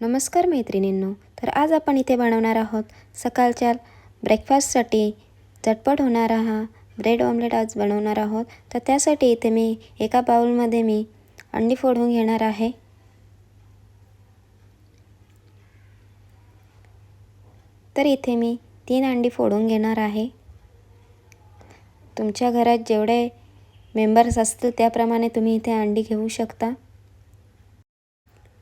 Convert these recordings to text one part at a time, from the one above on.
नमस्कार मैत्रिणींनो तर आज आपण इथे बनवणार आहोत सकाळच्या ब्रेकफास्टसाठी झटपट होणारा हा ब्रेड ऑमलेट आज बनवणार आहोत. तर त्यासाठी इथे मी एका बाउलमध्ये मी अंडी फोडून घेणार आहे. तर इथे मी तीन अंडी फोडून घेणार आहे. तुमच्या घरात जेवढे मेंबर्स असतील त्याप्रमाणे तुम्ही इथे अंडी घेऊ शकता.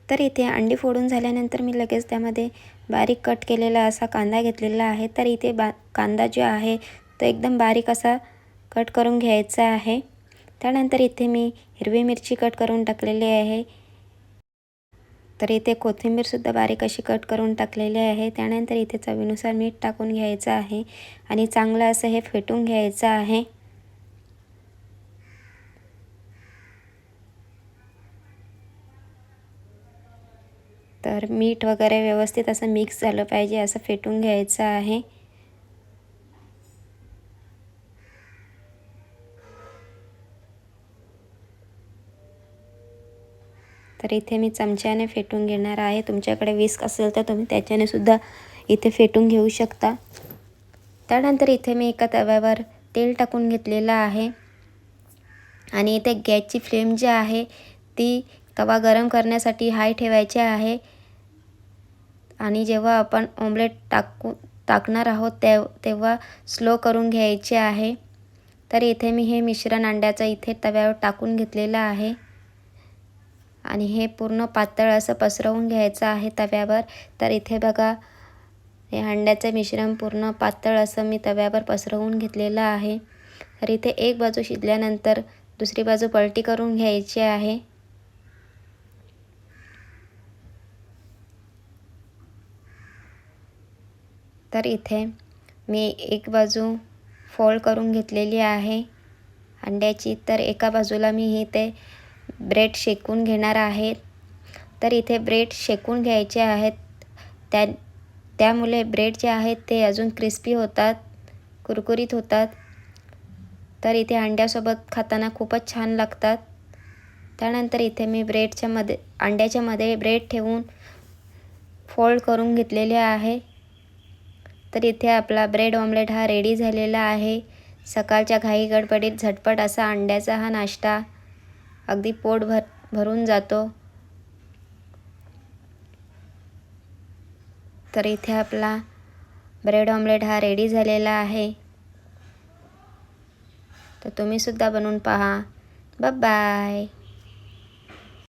तर इथे अंडी फोडून झाल्यानंतर मी लगेच त्यामध्ये बारीक कट केलेला असा कांदा घेतलेला आहे. तर इथे बा कांदा जो आहे तो एकदम बारीक असा कट करून घ्यायचा आहे. त्यानंतर इथे मी हिरवी मिरची कट करून टाकलेली आहे. तर इथे कोथिंबीरसुद्धा बारीक अशी कट करून टाकलेली आहे. त्यानंतर इथे चवीनुसार मीठ टाकून घ्यायचं आहे आणि चांगलं असं हे फेटून घ्यायचं आहे. तर मीठ वगैरे व्यवस्थित असं मिक्स झालं पाहिजे असं फेटून घ्यायचं आहे. तर इथे मी चमच्याने फेटून घेणार आहे. तुमच्याकडे विस्क असेल तर तुम्ही त्याच्याने सुद्धा इथे फेटून घेऊ शकता. त्यानंतर इथे मी एका तव्यावर तेल टाकून घेतलेलं आहे. आणि इथे गॅसची फ्लेम जी आहे ती तवा गरम करण्यासाठी हाय ठेवायची आहे. आणि जेव्हा आपण ऑमलेट टाकू टाकणार आहोत ते तेव्हा स्लो करून घ्यायचे आहे. तर इथे मी हे मिश्रण अंड्याचं इथे तव्यावर टाकून घेतलेलं आहे. आणि हे पूर्ण पातळ असं पसरवून घ्यायचं आहे तव्यावर. तर इथे बघा हे अंड्याचं मिश्रण पूर्ण पातळ असं मी तव्यावर पसरवून घेतलेलं आहे. तर इथे एक बाजू शिजल्यानंतर दुसरी बाजू पलटी करून घ्यायची आहे. तर इथे मी एक बाजू फोल्ड करून घेतलेली आहे. अंड्याची तर एका बाजूला मी इथे ब्रेड शेकून घेणार आहे. तर इथे ब्रेड शेकून घ्यायचे आहेत. त्या त्यामुळे ब्रेड जे आहेत ते अजून क्रिस्पी होतात कुरकुरीत होतात. तर इथे अंड्यासोबत खाताना खूपच छान लागतात. त्यानंतर इथे मी ब्रेडच्या मध्ये ब्रेड ठेवून फोल्ड करून घेतलेले आहे. तर इथे आपला ब्रेड ऑमलेट हा रेडी झालेला आहे. सकाळच्या घाई गडबडीत झटपट असा अंड्याचा हा नाश्ता अगदी पोट भर भरून जातो. तर इथे आपला ब्रेड ऑमलेट हा रेडी झालेला आहे. तर तुम्हीसुद्धा बनवून पहा. बाय.